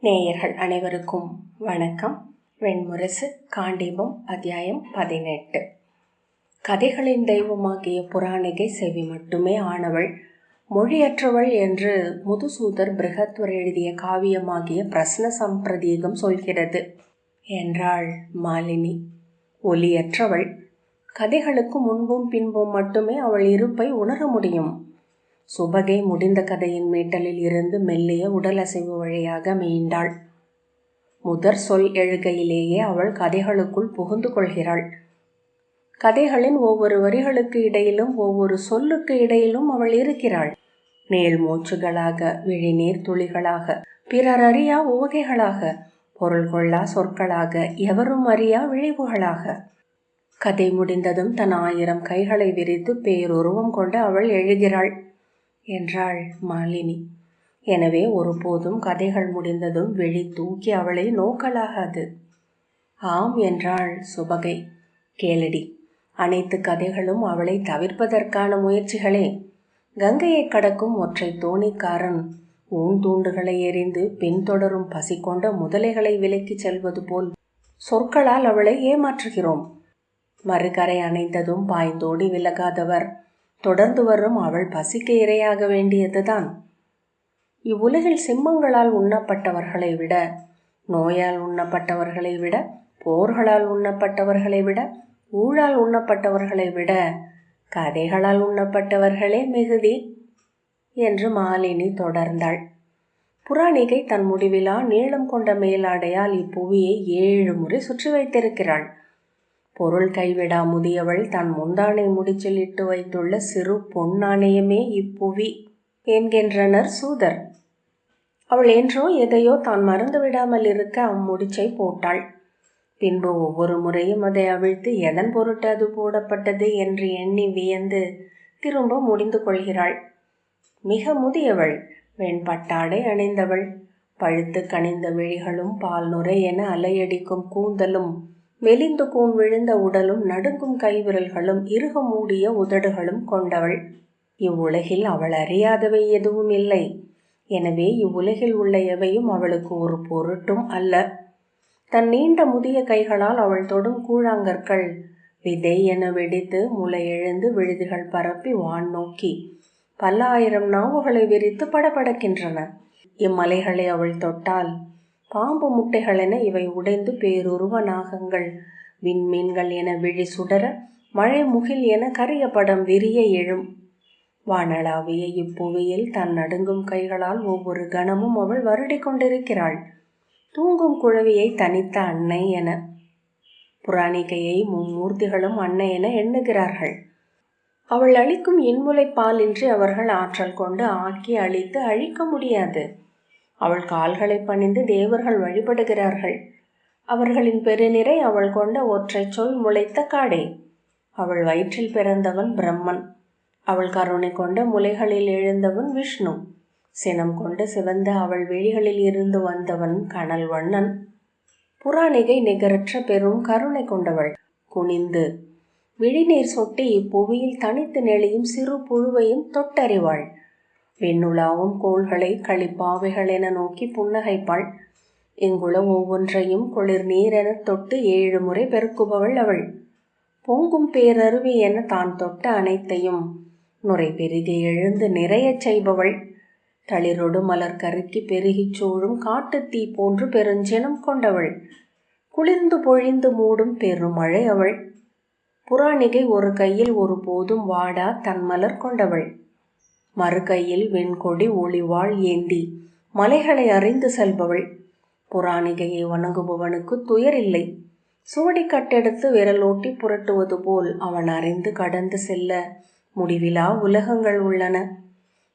நேயர்கள் அனைவருக்கும் வணக்கம். வெண்முரசு காண்டீபம் அத்தியாயம் பதினெட்டு. கதைகளின் தெய்வமாகிய புராணிகை செவி மட்டுமே ஆனவள் மொழியற்றவள் என்று முதுசூதர் பிருகத்வர் எழுதிய காவியமாகிய பிரஸ்ன சம்பிரதீகம் சொல்கிறது. என்றாள் மாலினி. ஒலியற்றவள். கதைகளுக்கு முன்பும் பின்பும் மட்டுமே அவள் இருப்பை உணர முடியும். சுபகை முடிந்த கதையின் மீட்டலில் இருந்து மெல்லிய உடல் அசைவு வழியாக மீண்டாள். முதற் சொல் எழுகையிலேயே அவள் கதைகளுக்குள் புகுந்து கொள்கிறாள். கதைகளின் ஒவ்வொரு வரிகளுக்கு இடையிலும் ஒவ்வொரு சொல்லுக்கு இடையிலும் அவள் இருக்கிறாள். நீள் மூச்சுகளாக விழிநீர் துளிகளாக பிறர் அறியா உவகைகளாக பொருள் கொள்ளா சொற்களாக எவரும் அறியா விழிவுகளாக கதை முடிந்ததும் தன் ஆயிரம் கைகளை விரித்து பேருருவம் கொண்டு அவள் எழுகிறாள். என்றாள் மாலினி. எனவே ஒருபோதும் கதைகள் முடிந்ததும் வெளி தூக்கி அவளை நோக்கலாகாது. ஆம் என்றாள் சுபகை. கேளடி அனைத்து கதைகளும் அவளை தவிர்ப்பதற்கான முயற்சிகளே. கங்கையை கடக்கும் ஒற்றை தோணிக்காரன் ஊந்தூண்டுகளை எறிந்து பின்தொடரும் பசி கொண்ட முதலைகளை விலக்கிச் செல்வது போல் சொற்களால் அவளை ஏமாற்றுகிறோம். மறுகரை அணைந்ததும் பாய்ந்தோடி விலகாதவர். தொடர்ந்து வரும் அவள் பசிக்கு இரையாக வேண்டியதுதான். இவ்வுலகில் சிம்மங்களால் உண்ணப்பட்டவர்களை விட நோயால் உண்ணப்பட்டவர்களை விட போர்களால் உண்ணப்பட்டவர்களை விட ஊழால் உண்ணப்பட்டவர்களை விட கதைகளால் உண்ணப்பட்டவர்களே மிகுதி என்று மாலினி தொடர்ந்தாள். புராணிகை தன் முடிவிலா நீளம் கொண்ட மேலாடையால் இப்புவியை ஏழு முறை சுற்றி வைத்திருக்கிறாள். பொருள் கைவிடா முதியவள் தன் முந்தானை முடிச்சில் இட்டு வைத்துள்ள சிறு பொன்னாணயமே இப்புவி என்கின்றனர் சூதர். அவள் என்றோ எதையோ தான் மறந்து விடாமல் இருக்க அம்முடிச்சை போட்டாள். பின்பு ஒவ்வொரு முறையும் அதை அவிழ்த்து எதன் பொருட்டு அது போடப்பட்டது என்று எண்ணி வியந்து திரும்ப முடிந்து கொள்கிறாள். மிக முதியவள் வெண்பட்டாடை அணிந்தவள். பழுத்து கனிந்த விழிகளும் பால் நுரை என அலையடிக்கும் கூந்தலும் மெலிந்து கூன் விழுந்த உடலும் நடுங்கும் கைவிரல்களும் இறுக மூடிய உதடுகளும் கொண்டவள். இவ்வுலகில் அவள் அறியாதவை எதுவும் இல்லை. எனவே இவ்வுலகில் உள்ள எவையும் அவளுக்கு ஒரு பொருட்டும் அல்ல. தன் நீண்ட முதிய கைகளால் அவள் தொடும் கூழாங்கற்கள். விதை என வெடித்து முளை எழுந்து விழுதுகள் பரப்பி வான் நோக்கி பல்லாயிரம் நாவுகளை விரித்து படபடக்கின்றன. இம்மலைகளை அவள் தொட்டால் பாம்பு முட்டைகள் என இவை உடைந்து பேருருவ நாகங்கள் விண்மீன்கள் என விழி சுடர மழை முகில் என கரிய படம் விரிய எழும். வானளாவிய இப்புவியில் தன் நடுங்கும் கைகளால் ஒவ்வொரு கணமும் அவள் வருடி கொண்டிருக்கிறாள். தூங்கும் குழவியை தனித்த அன்னை என புராணிகையை மும்மூர்த்திகளும் அன்னை என எண்ணுகிறார்கள். அவள் அளிக்கும் இன்முலை பாலின்றி அவர்கள் ஆற்றல் கொண்டு ஆக்கி அழித்து அழிக்க முடியாது. அவள் கால்களை பணிந்து தேவர்கள் வழிபடுகிறார்கள். அவர்களின் பெருநிறை அவள் கொண்ட ஒற்றை சொல் முளைத்த காடே. அவள் வயிற்றில் பிறந்தவன் பிரம்மன். அவள் கருணை கொண்ட முலைகளில் எழுந்தவன் விஷ்ணு. சினம் கொண்டு சிவந்த அவள் விழிகளில் இருந்து வந்தவன் கனல் வண்ணன். புராணிகை நிகரற்ற பெரும் கருணை கொண்டவள். குனிந்து விழிநீர் சொட்டி இப்புவியில் தனித்து நெளியும் சிறு புழுவையும் தொட்டறிவாள். விண்ணுலாவும் கோள்களை களிப்பாவைகள் என நோக்கி புன்னகைப்பாள். இங்குள்ள ஒவ்வொன்றையும் குளிர் நீரென தொட்டு ஏழு முறை பெருக்குபவள் அவள். பொங்கும் பேரருவி என தான் தொட்ட அனைத்தையும் நுரை பெருகி எழுந்து நிறையச் செய்பவள். தளிரொடு மலர் கருக்கி பெருகிச் சூழும் காட்டுத்தீ போன்று பெருஞ்சினம் கொண்டவள். குளிர்ந்து பொழிந்து மூடும் பெருமழை அவள். புராணிகை ஒரு கையில் ஒரு போதும் வாடா தன்மலர் கொண்டவள். மறுகையில் வெண்கொடி ஒளிவாள் ஏந்தி. மலைகளை அறிந்து செல்பவள். புராணிகையை வணங்குபவனுக்கு துயர் இல்லை. சுவடி கட்டெடுத்து விரலோட்டி புரட்டுவது போல் அவன் அறிந்து கடந்து செல்ல முடிவிலா உலகங்கள் உள்ளன.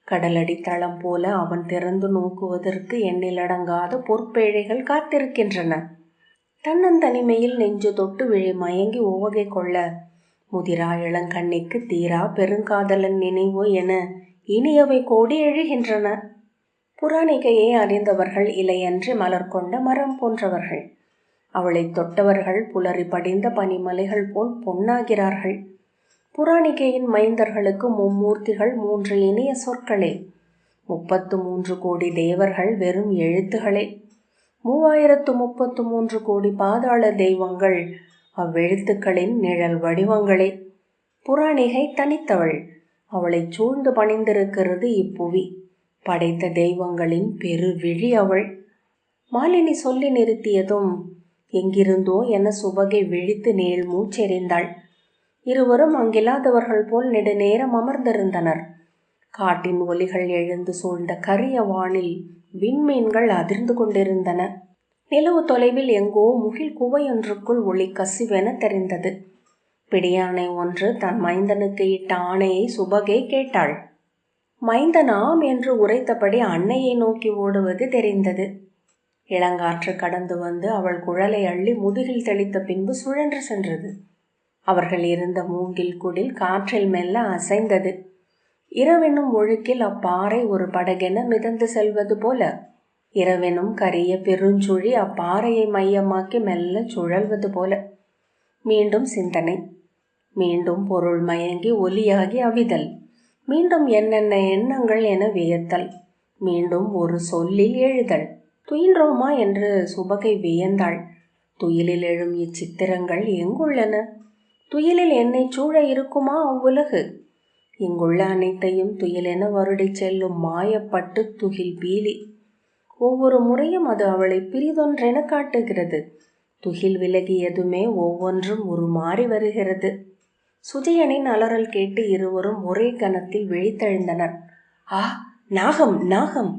கடலடி தளம் போல அவன் திறந்து நோக்குவதற்கு எண்ணிலடங்காத பொற்பேழைகள் காத்திருக்கின்றன. தன்னந்தனிமையில் நெஞ்சு தொட்டு விழி மயங்கி ஓவகை கொள்ள முதிரா இளங்கண்ணிக்கு தீரா பெருங்காதலன் நினைவோ என இனியவை கோடி எழுகின்றன. புராணிகையை அறிந்தவர்கள் இலையன்று மலர் கொண்ட மரம் போன்றவர்கள். அவளை தொட்டவர்கள் புலரி படிந்த பனிமலைகள் போல் பொன்னாகிறார்கள். புராணிகையின் மைந்தர்களுக்கு மும்மூர்த்திகள் மூன்று இனிய சொற்களே. முப்பத்து மூன்று கோடி தேவர்கள் வெறும் எழுத்துகளே. மூவாயிரத்து முப்பத்து மூன்று கோடி பாதாள தெய்வங்கள் அவ்வெழுத்துக்களின் நிழல் வடிவங்களே. புராணிகை தனித்தவள். அவளைச் சூழ்ந்து பணிந்திருக்கிறது இப்புவி. படைத்த தெய்வங்களின் பெருவிழி அவள். மாலினி சொல்லி நிறுத்தியதும் எங்கிருந்தோ என சுபகை விழித்து நீள் மூச்செறிந்தாள். இருவரும் அங்கில்லாதவர்கள் போல் நெடுநேரம் அமர்ந்திருந்தனர். காட்டின் ஒலிகள் எழுந்து சூழ்ந்த கரிய வானில் விண்மீன்கள் அதிர்ந்து கொண்டிருந்தன. நிலவு தொலைவில் எங்கோ முகில் குவையொன்றுக்குள் ஒளி கசிவென தெரிந்தது. பிடியானை ஒன்று தன் மைந்தனுக்கு இட்ட ஆணையை சுபகை கேட்டாள். மைந்தனாம் என்று உரைத்தபடி அன்னையை நோக்கி ஓடுவது தெரிந்தது. இளங்காற்று கடந்து வந்து அவள் குழலை அள்ளி முதுகில் தெளித்த பின்பு சுழன்று சென்றது. அவர்கள் இருந்த மூங்கில் குடில் காற்றில் மெல்ல அசைந்தது. இரவெனும் ஒழுக்கில் அப்பாறை ஒரு படகென மிதந்து செல்வது போல இரவெனும் கரிய பெருஞ்சுழி அப்பாறையை மையமாக்கி மெல்ல சுழல்வது போல. மீண்டும் சிந்தனை. மீண்டும் பொருள் மயங்கி ஒலியாகி அவிதல். மீண்டும் என்னென்ன எண்ணங்கள் என வியத்தல். மீண்டும் ஒரு சொல்லில் எழுதல். துயின்றோமா என்று சுபகை வியந்தாள். துயிலில் எழும் இச்சித்திரங்கள் எங்குள்ளன? துயிலில் என்னை சூழ இருக்குமா அவ்வுலகு? இங்குள்ள அனைத்தையும் துயிலென வருடி செல்லும் மாயப்பட்டு துகில் பீலி. ஒவ்வொரு முறையும் அது அவளை பிரிதொன்றென காட்டுகிறது. துகில் விலகியதுமே ஒவ்வொன்றும் உருமாறி வருகிறது. சுஜயனின் அலறல் கேட்டு இருவரும் ஒரே கணத்தில் விழித்தெழுந்தனர். ஆ நாகம் நாகம்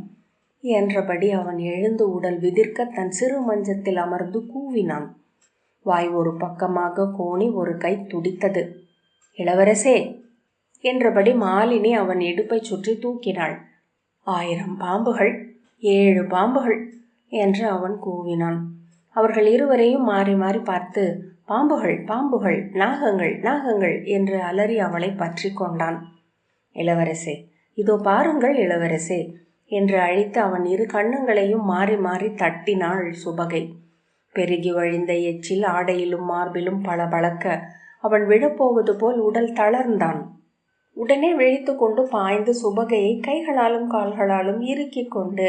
என்றபடி அவன் எழுந்து உடல் விதிர்க்க தன் சிறு மஞ்சத்தில் அமர்ந்து கூவினான். வாய் ஒரு பக்கமாக கோணி ஒரு கை துடித்தது. இளவரசே என்றபடி மாலினி அவன் இடுப்பை சுற்றி தூக்கினாள். ஆயிரம் பாம்புகள் ஏழு பாம்புகள் என்று அவன் கூவினான். அவர்கள் இருவரையும் மாறி மாறி பார்த்து பாம்புகள் பாம்புகள் நாகங்கள் நாகங்கள் என்று அலறி அவளை பற்றி கொண்டான். இளவரசே இதோ பாருங்கள் இளவரசே என்று அழைத்து அவன் இரு கண்ணங்களையும் மாறி மாறி தட்டினாள் சுபகை. பெருகி வழிந்த எச்சில் ஆடையிலும் மார்பிலும் பளபளக்க அவன் விழப்போவது போல் உடல் தளர்ந்தான். உடனே விழித்து கொண்டு பாய்ந்து சுபகையை கைகளாலும் கால்களாலும் இறுக்கிக் கொண்டு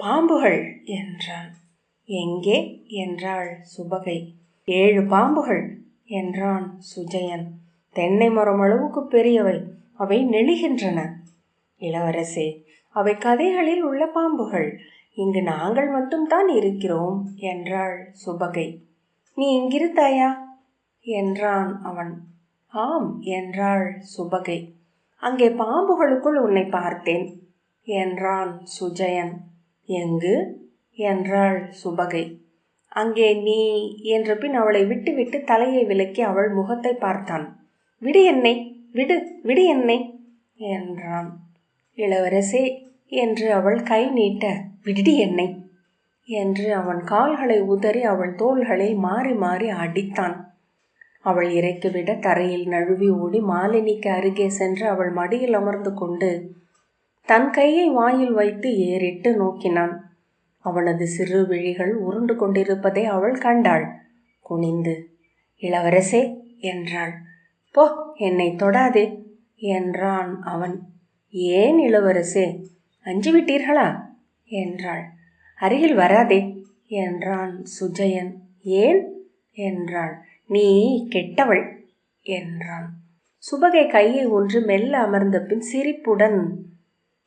பாம்புகள்! என்றான். எங்கே? என்றாள் சுபகை. ஏழு பாம்புகள் என்றான் சுஜயன். தென்னை மரம் அளவுக்கு பெரியவை. அவை நெளிகின்றன. இளவரசே அவை கதைகளில் உள்ள பாம்புகள். இங்கு நாங்கள் மட்டும்தான் இருக்கிறோம் என்றாள் சுபகை. நீ இங்கிருந்தாயா? என்றான் அவன். ஆம் என்றாள் சுபகை. அங்கே பாம்புகளுக்குள் உன்னை பார்த்தேன் என்றான் சுஜயன். எங்கு? என்றாள் சுபகை. அங்கே நீ என்ற பின் அவளை விட்டுவிட்டு தலையை விலக்கி அவள் முகத்தை பார்த்தான். விடு என்னை விடு விடு என்னை என்றான். இளவரசே என்று அவள் கை நீட்ட விடுடி என்னை என்று அவன் கால்களை உதறி அவள் தோள்களில் மாறி மாறி அடித்தான். அவள் இறக்கிவிட தரையில் நழுவி ஓடி மாலினிக்கு அருகே சென்று அவள் மடியில் அமர்ந்து கொண்டு தன் கையை வாயில் வைத்து ஏறிட்டு நோக்கினான். அவனது சிறு விழிகள் உருண்டு கொண்டிருப்பதை அவள் கண்டாள். குனிந்து இளவரசே என்றாள். போ என்னை தொடாதே என்றான் அவன். ஏன் இளவரசே அஞ்சு விட்டீர்களா? என்றாள். அருகில் வராதே என்றான் சுஜயன். ஏன்? என்றாள். நீ கெட்டவள் என்றான். சுபகை கையை ஒன்று மெல்ல அமர்ந்த பின் சிரிப்புடன்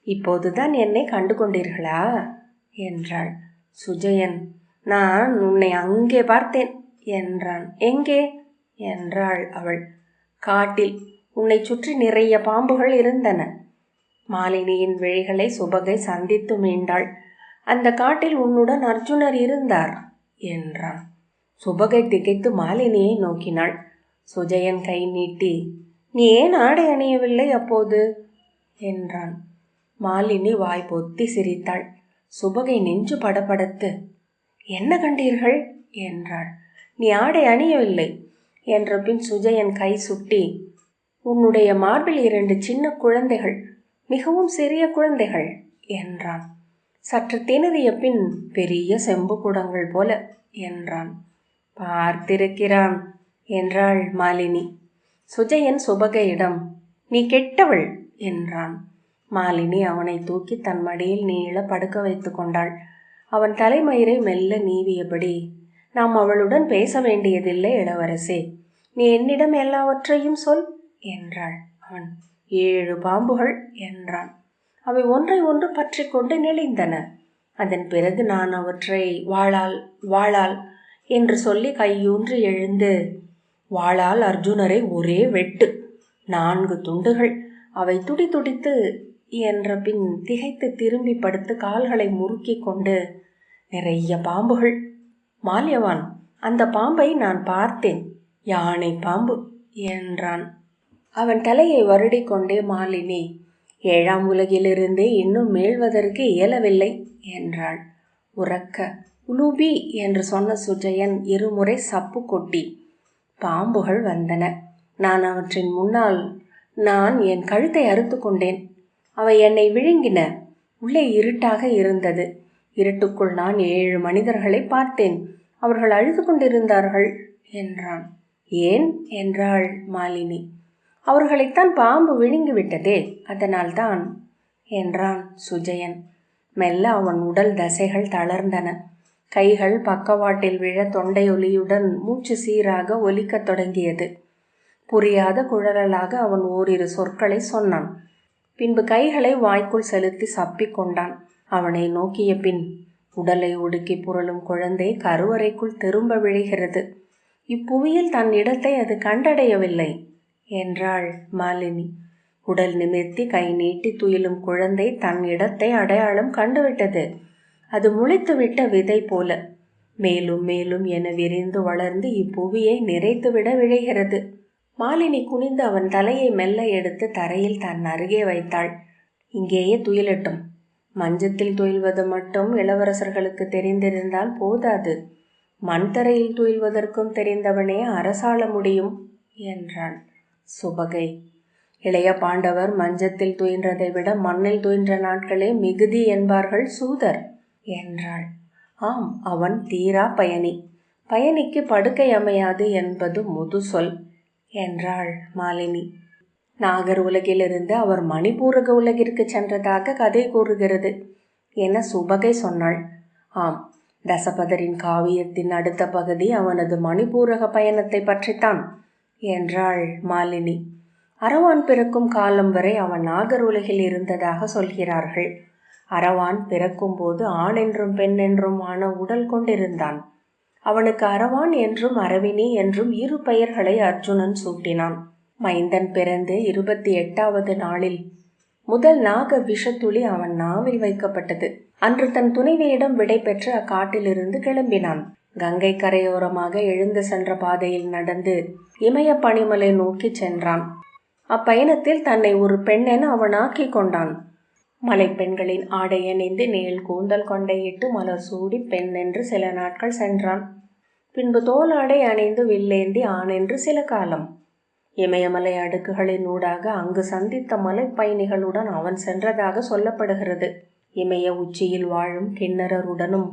இப்போதுதான் என்னை கண்டு கொண்டீர்களா? என்றாள். சுஜயன் நான் உன்னை அங்கே பார்த்தேன். என்றான். எங்கே? என்றாள் அவள். காட்டில். உன்னை சுற்றி நிறைய பாம்புகள் இருந்தன. மாலினியின் விழிகளை சுபகை சந்தித்து மீண்டாள். அந்த காட்டில் உன்னுடன் அர்ஜுனர் இருந்தார். என்றான். சுபகை திகைத்து மாலினியை நோக்கினாள். சுஜயன் கை நீட்டி நீ ஏன் ஆடை அணியவில்லை அப்போது? என்றான். மாலினி வாய் பொத்தி சிரித்தாள். சுபகை நெஞ்சு படபடத்து என்ன கண்டீர்கள்? என்றாள். நீ ஆடை அணியவில்லை என்ற பின் சுஜயன் கை சுட்டி உன்னுடைய மார்பில் இரண்டு சின்ன குழந்தைகள் மிகவும் சிறிய குழந்தைகள் என்றான். சற்று திணறிய பின் பெரிய செம்பு குடங்கள் போல என்றான். பார்த்திருக்கிறான் என்றாள் மாலினி. சுஜயன் சுபகையிடம் நீ கெட்டவள் என்றான். மாலினி அவனை தூக்கி தன் மடியில் நீள படுக்க வைத்து கொண்டாள். அவன் தலைமயிரை மெல்ல நீவியபடி நாம் அவளுடன் பேச வேண்டியதில்லை இளவரசே நீ என்னிடம் எல்லாவற்றையும் சொல் என்றாள். அவன் ஏழு பாம்புகள் என்றான். அவை ஒன்றை ஒன்று பற்றி கொண்டு நெளிந்தன. அதன் பிறகு நான் அவற்றை வாளால் வாளால் என்று சொல்லி கையூன்றி எழுந்து வாளால் அர்ஜுனரை ஒரே வெட்டு நான்கு துண்டுகள் அவை துடி துடித்து என்ற பின் திகைத்து திரும்பி படுத்து கால்களை முறுக்கி கொண்டு நிறைய பாம்புகள். மால்யவான் அந்த பாம்பை நான் பார்த்தேன். யானை பாம்பு என்றான். அவன் தலையை வருடிக்கொண்டே மாலினி ஏழாம் உலகிலிருந்து இன்னும் மீள்வதற்கு இயலவில்லை என்றாள். உறக்க உலூபி என்று சொன்ன சுஜயன் இருமுறை சப்பு கொட்டி பாம்புகள் வந்தன. நான் அவற்றின் முன்னால் நான் என் கழுத்தை அறுத்து கொண்டேன். அவை என்னை விழுங்கின. உள்ளே இருட்டாக இருந்தது. இருட்டுக்குள் நான் ஏழு மனிதர்களை பார்த்தேன். அவர்கள் அழுது கொண்டிருந்தார்கள் என்றான். ஏன்? என்றாள் மாலினி. அவர்களைத்தான் பாம்பு விழுங்கிவிட்டதே அதனால்தான் என்றான் சுஜயன். மெல்ல அவன் உடல் தசைகள் தளர்ந்தன. கைகள் பக்கவாட்டில் விழ தொண்டையொலியுடன் மூச்சு சீராக ஒலிக்கத் தொடங்கியது. புரியாத குழலாக அவன் ஓரிரு சொற்களை சொன்னான். பின்பு கைகளை வாய்க்குள் செலுத்தி சப்பிக் கொண்டான். அவனை நோக்கிய பின் உடலை ஒடுக்கி புரளும் குழந்தை கருவறைக்குள் திரும்ப விழுகிறது. இப்புவியில் தன் இடத்தை அது கண்டடையவில்லை என்றாள் மாலினி. உடல் நிமிர்த்தி கை நீட்டி துயிலும் குழந்தை தன் இடத்தை அடையாளம் கண்டுவிட்டது. அது முளைத்துவிட்ட விதை போல. மேலும் மேலும் என விரிந்து வளர்ந்து இப்புவியை நிறைத்துவிட விழைகிறது. மாலினி குனிந்து அவன் தலையை மெல்ல எடுத்து தரையில் தன் அருகே வைத்தாள். இங்கேயே துயிலட்டும். மஞ்சத்தில் துயில்வது மட்டும் இளவரசர்களுக்கு தெரிந்திருந்தால் போதாது. மண் தரையில் துயில்வதற்கும் தெரிந்தவனே அரசாள முடியும் என்றாள் சுபகை. இளைய பாண்டவர் மஞ்சத்தில் துயின்றதை விட மண்ணில் துயின்ற நாட்களே மிகுதி என்பார்கள் சூதர் என்றாள். ஆம் அவன் தீரா பயணி. பயணிக்கு படுக்கை அமையாது என்பது முது சொல் என்றாள் மாலினி. நாகர் உலகிலிருந்து அவர் மணிபூரக உலகிற்கு சென்றதாக கதை கூறுகிறது. என சுபகை சொன்னாள். ஆம் தசபதரின் காவியத்தின் அடுத்த பகுதி அவனது மணிபூரக பயணத்தை பற்றித்தான் என்றாள் மாலினி. அரவான் பிறக்கும் காலம் வரை அவன் நாகர் உலகில் இருந்ததாக சொல்கிறார்கள். அரவான் பிறக்கும்போது ஆண் என்றும் பெண் என்றும் ஆன உடல் கொண்டிருந்தான். அவனுக்கு அரவான் என்றும் அரவினி என்றும் இரு பெயர்களை அர்ஜுனன் சூட்டினான். மைந்தன் பிறந்து இருபத்தி எட்டாவது நாளில் முதல் நாக விஷத்துளி அவன் நாவில் வைக்கப்பட்டது. அன்று தன் துணைவியிடம் விடை பெற்று அக்காட்டிலிருந்து கிளம்பினான். கங்கை கரையோரமாக எழுந்து சென்ற பாதையில் நடந்து இமய பனிமலை நோக்கி சென்றான். அப்பயணத்தில் தன்னை ஒரு பெண்ணென அவன் ஆக்கிக் கொண்டான். மலைப்பெண்களின் ஆடை அணிந்து நீள் கூந்தல் கொண்டையிட்டு மலர் சூடி பெண் என்று சில நாட்கள் சென்றான். பின்பு தோலாடை அணிந்து வில்லேந்தி ஆணென்று சில காலம். இமயமலை அடுக்குகளின் ஊடாக அங்கு சந்தித்த மலைப்பயணிகளுடன் அவன் சென்றதாக சொல்லப்படுகிறது. இமய உச்சியில் வாழும் கிண்ணறருடனும்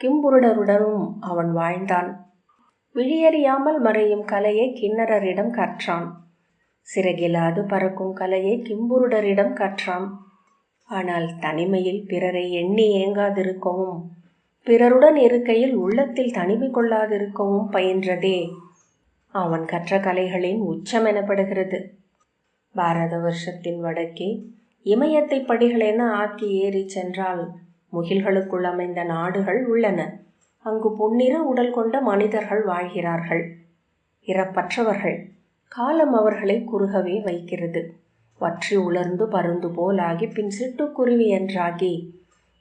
கிம்புருடருடனும் அவன் வாழ்ந்தான். விழியறியாமல் மறையும் கலையை கிண்ணறரிடம் கற்றான். சிறகிலாது பறக்கும் கலையை கிம்புருடரிடம் கற்றான். ஆனால் தனிமையில் பிறரை எண்ணி ஏங்காதிருக்கவும் பிறருடன் இருக்கையில் உள்ளத்தில் தனிமை கொள்ளாதிருக்கவும் பயின்றதே. அவன் கற்ற கலைகளின் உச்சம் எனப்படுகிறது. பாரத வருஷத்தின் வடக்கே இமயத்தை படிகளென ஆக்கி ஏறி சென்றால் முகில்களுக்குள் அமைந்த நாடுகள் உள்ளன. அங்கு பொன்னிற உடல் கொண்ட மனிதர்கள் வாழ்கிறார்கள். இறப்பற்றவர்கள் காலம் அவர்களை குறுகவே வைக்கிறது. வற்றி உலர்ந்து பருந்து போலாகி பின் சிட்டுக்குருவி என்றாகி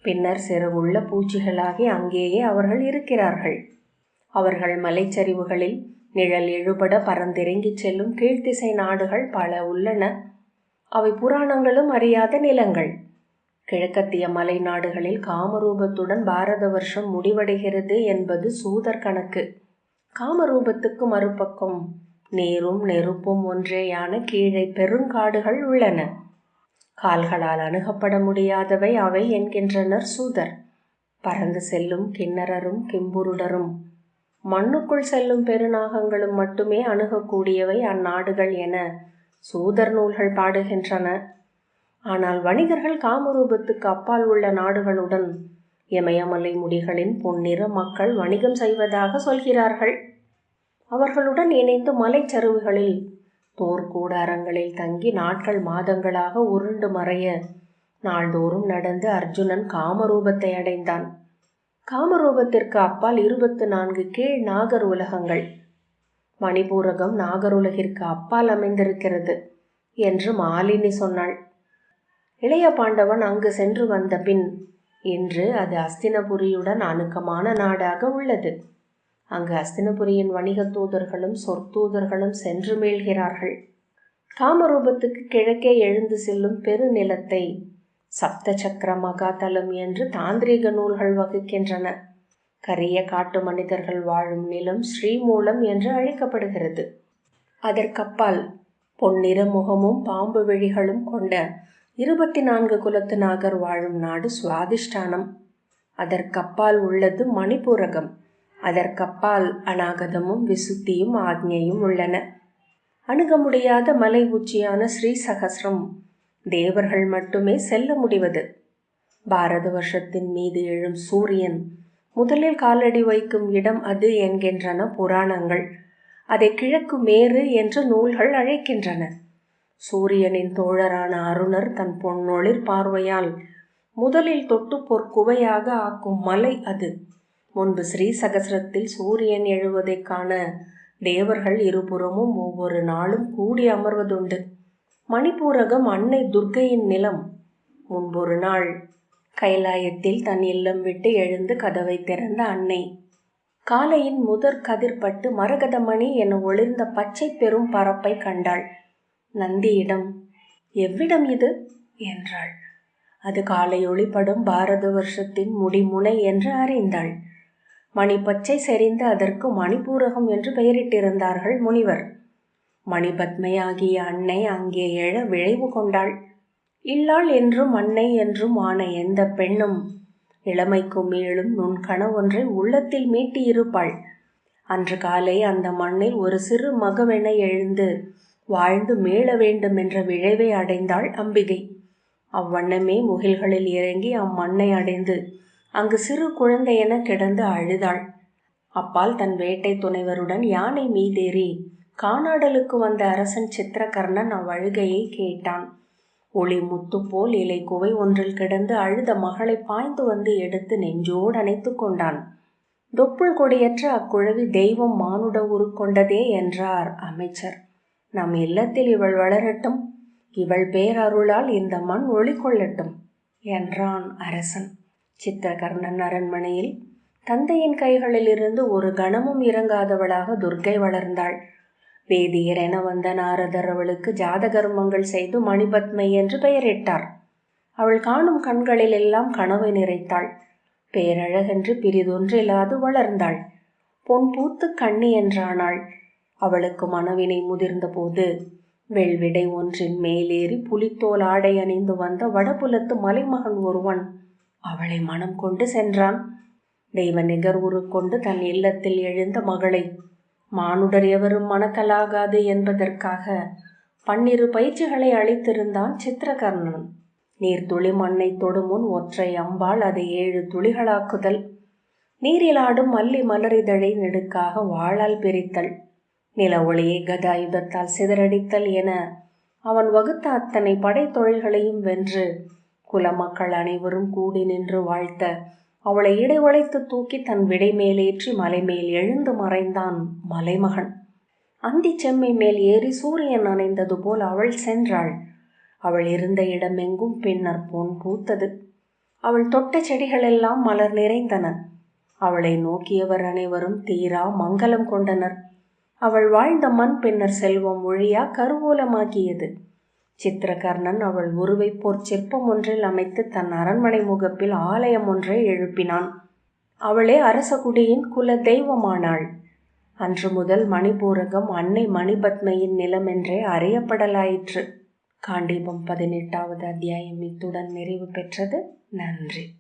பின்னர் சிறகுள்ள பூச்சிகளாகி அங்கேயே அவர்கள் இருக்கிறார்கள். அவர்கள் மலைச்சரிவுகளில் நிழல் எழுபட பறந்திறங்கிச் செல்லும் கீழ்த்திசை நாடுகள் பல உள்ளன. அவை புராணங்களும் அறியாத நிலங்கள். கிழக்கத்திய மலை நாடுகளில் காமரூபத்துடன் பாரத வருஷம் முடிவடைகிறது என்பது சூதர் கணக்கு. காமரூபத்துக்கு மறுபக்கம் நீரும் நெருப்பும் ஒன்றேயான கீழே பெருங்காடுகள் உள்ளன. கால்களால் அணுகப்பட முடியாதவை அவை என்கின்றனர் சூதர். பறந்து செல்லும் கிண்ணறரும் கிம்புருடரும். மண்ணுக்குள் செல்லும் பெருநாகங்களும் மட்டுமே அணுகக்கூடியவை அந்நாடுகள் என சூதர் நூல்கள் பாடுகின்றன. ஆனால் வணிகர்கள் காமரூபத்துக்கு அப்பால் உள்ள நாடுகளுடன் இமயமலை முடிகளின் பொன்னிற மக்கள் வணிகம் செய்வதாக சொல்கிறார்கள். அவர்களுடன் இணைந்து மலைச்சரிவுகளில் தோர்கூடாரங்களில் தங்கி நாட்கள் மாதங்களாக உருண்டு மறைய நாள்தோறும் நடந்து அர்ஜுனன் காமரூபத்தை அடைந்தான். காமரூபத்திற்கு அப்பால் இருபத்து நான்கு கீழ் நாகர் உலகங்கள். மணிபூரகம் நாகருலகிற்கு அப்பால் அமைந்திருக்கிறது என்று மாலினி சொன்னாள். இளைய பாண்டவன் அங்கு சென்று வந்த பின் இன்று அது அஸ்தினபுரியுடன் அணுக்கமான நாடாக உள்ளது. அங்கு அஸ்தினபுரியின் வணிக தூதர்களும் சொற்தூதர்களும் சென்று மீள்கிறார்கள் காமரூபத்துக்கு கிழக்கே எழுந்து செல்லும் பெருநிலத்தை சப்த சக்கர மகாதலம் என்று தாந்திரிக நூல்கள் வகுக்கின்றன. கரிய காட்டு மனிதர்கள் வாழும் நிலம் ஸ்ரீமூலம் என்று அழைக்கப்படுகிறது. அதற்கப்பால் பொன்னிற முகமும் பாம்பு விழிகளும் கொண்ட இருபத்தி நான்கு குலத்து நாகர் வாழும் நாடு சுவாதிஷ்டானம். அதற்கப்பால் உள்ளது மணிப்பூரகம். அதற்கப்பால் அநாகதமும் விசுத்தியும் ஆக்ஞையும் உள்ளன. அணுக முடியாத மலை உச்சியான ஸ்ரீ சகசிரம் தேவர்கள் மட்டுமே செல்ல முடிவது. பாரத வருஷத்தின் மீது எழும் சூரியன் முதலில் காலடி வைக்கும் இடம் அது என்கின்றன புராணங்கள். அதை கிழக்கு மேறு என்று நூல்கள் அழைக்கின்றன. சூரியனின் தோழரான அருணர் தன் பொன்னொளிர் பார்வையால் முதலில் தொட்டு பொற்குவையாக ஆக்கும் மலை அது. முன்பு ஸ்ரீ சகசரத்தில் சூரியன் எழுவதைக் காண தேவர்கள் இருபுறமும் ஒவ்வொரு நாளும் கூடி அமர்வதுண்டு. மணிப்பூரகம் அன்னை துர்க்கையின் நிலம். முன்பொரு நாள். கைலாயத்தில் தன் இல்லம் விட்டு எழுந்து கதவை திறந்த அன்னை. காலையின் முதற் கதிர்பட்டு மரகதமணி என ஒளிர்ந்த பச்சை பெரும் பரப்பை கண்டாள். நந்தியிடம் எவ்விடம் இது? என்றாள். அது காலை ஒளிப்படும் பாரத வருஷத்தின் முடிமுனை என்று அறிந்தாள். மணிப்பச்சை செறிந்து அதற்கு மணிப்பூரகம் என்று பெயரிட்டிருந்தார்கள் முனிவர். மணிபத்மையாகிய அன்னை அங்கே எழ விழைவு கொண்டாள். இல்லாள் என்றும் அன்னை என்றும் ஆன எந்த பெண்ணும் இளமைக்கும் மேலும் நுண் கனவொன்றை உள்ளத்தில் மீட்டியிருப்பாள். அன்று காலை அந்த மண்ணில் ஒரு சிறு மகவென எழுந்து வாழ்ந்து மீள வேண்டும் என்ற விழைவை அடைந்தாள் அம்பிகை. அவ்வண்ணமே முகில்களில் இறங்கி அம்மண்ணை அடைந்து அங்கு சிறு குழந்தையென கிடந்து அழுதாள். அப்பால் தன் வேட்டை துணைவருடன் யானை மீதேறி காணாடலுக்கு வந்த அரசன் சித்திரகர்ணன் அவ்வழுகையை கேட்டான். ஒளி முத்து போல் இலை குவை ஒன்றில் கிடந்து அழுத மகளை பாய்ந்து வந்து எடுத்து நெஞ்சோடு அணைத்து கொண்டான். தொப்புள் கொடியற்ற அக்குழவி தெய்வம் மானுட உருக்கொண்டதே என்றார் அமைச்சர். நம் இல்லத்தில் இவள் வளரட்டும். இவள் பேரருளால் இந்த மண் ஒளி கொள்ளட்டும் என்றான் அரசன். சித்திரகர்ணன் அரண்மனையில் தந்தையின் கைகளிலிருந்து ஒரு கணமும் இறங்காதவளாக துர்க்கை வளர்ந்தாள். வேதியர் என வந்த நாரதர் அவளுக்கு ஜாதகர்மங்கள் செய்து மணிபத்மை என்று பெயரிட்டார். அவள் காணும் கண்களில் எல்லாம் கனவை நிறைத்தாள். பேரழகென்று பிரிதொன்றில்லாது வளர்ந்தாள். பொன் பூத்து கண்ணி என்றானாள். அவளுக்கு மனவினை முதிர்ந்தபோது வெள்விடை ஒன்றின் மேலேறி புலித்தோல் ஆடை அணிந்து வந்த வடபுலத்து மலைமகன் ஒருவன் அவளை மனம் கொண்டு சென்றான். தெய்வ நிகர் கொண்டு தன் இல்லத்தில் எழுந்த மகளை மானுடர் எவரும் மணக்கலாகாது என்பதற்காக பன்னிரு பயிற்சிகளை அளித்திருந்தான் சித்திரகர்ணன். நீர்த்துளி மண்ணை தொடுமுன் ஒற்றை அம்பாள் அதை ஏழு துளிகளாக்குதல். நீரிலாடும் மல்லி மலரிதழை நெடுக்காக வாழால் பிரித்தல். நில ஒளியை கதாயுதத்தால் சிதறடித்தல் என அவன் வகுத்த அத்தனை படைத்தொழில்களையும் வென்று குலமக்கள் அனைவரும் கூடி நின்று வாழ்த்த அவளை இடை உழைத்து தூக்கி தன் விடை மேலேற்றி மலை மேல் எழுந்து மறைந்தான் மலைமகன். அந்தி செம்மை மேல் ஏறி சூரியன் அணைந்தது போல் அவள் சென்றாள். அவள் இருந்த இடமெங்கும் பின்னர் பொன் பூத்தது. அவள் தொட்ட செடிகளெல்லாம் மலர் நிறைந்தன. அவளை நோக்கியவர் அனைவரும் தீரா மங்களம் கொண்டனர். அவள் வாழ்ந்த மண் பின்னர் செல்வம் ஒழியா கருவூலமாகியது சித்திரகர்ணன் அவள் உருவை போர் சிற்பம் ஒன்றில் அமைத்து தன் அரண்மனை முகப்பில் ஆலயம் ஒன்றை எழுப்பினான். அவளே அரசகுடியின் குல தெய்வமானாள் அன்று முதல் மணிபூரகம் அன்னை மணிபத்மையின் நிலம் என்றே அறியப்படலாயிற்று. காண்டீபம் பதினெட்டாவது அத்தியாயம் இத்துடன் நிறைவு பெற்றது. நன்றி.